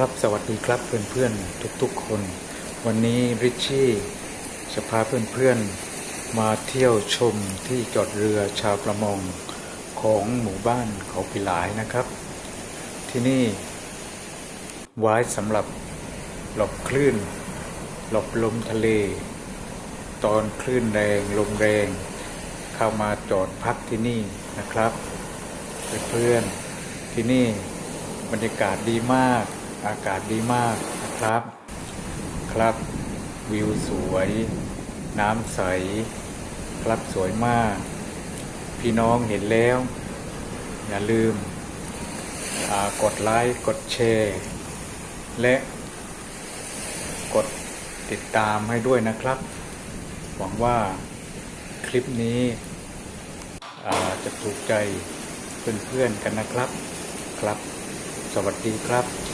ครับสวัสดีครับเพื่อนๆทุกๆคน วันนี้ริชชี่จะพาเพื่อนๆมาเที่ยวชมที่จอดเรือชาวประมงของหมู่บ้านเขาปิหลายนะครับ ที่นี่ไว้สำหรับหลบคลื่น หลบลมทะเล ตอนคลื่นแรงลมแรง เข้ามาจอดพักที่นี่นะครับเพื่อนๆที่นี่บรรยากาศดีมาก อากาศดีมากนะครับ ครับ วิวสวย น้ำใส ครับสวยมาก พี่น้องเห็นแล้ว อย่าลืมกดไลค์กดแชร์และกดติดตามให้ด้วยนะครับ หวังว่าคลิปนี้จะถูกใจเพื่อนๆกันนะครับ ครับ สวัสดีครับ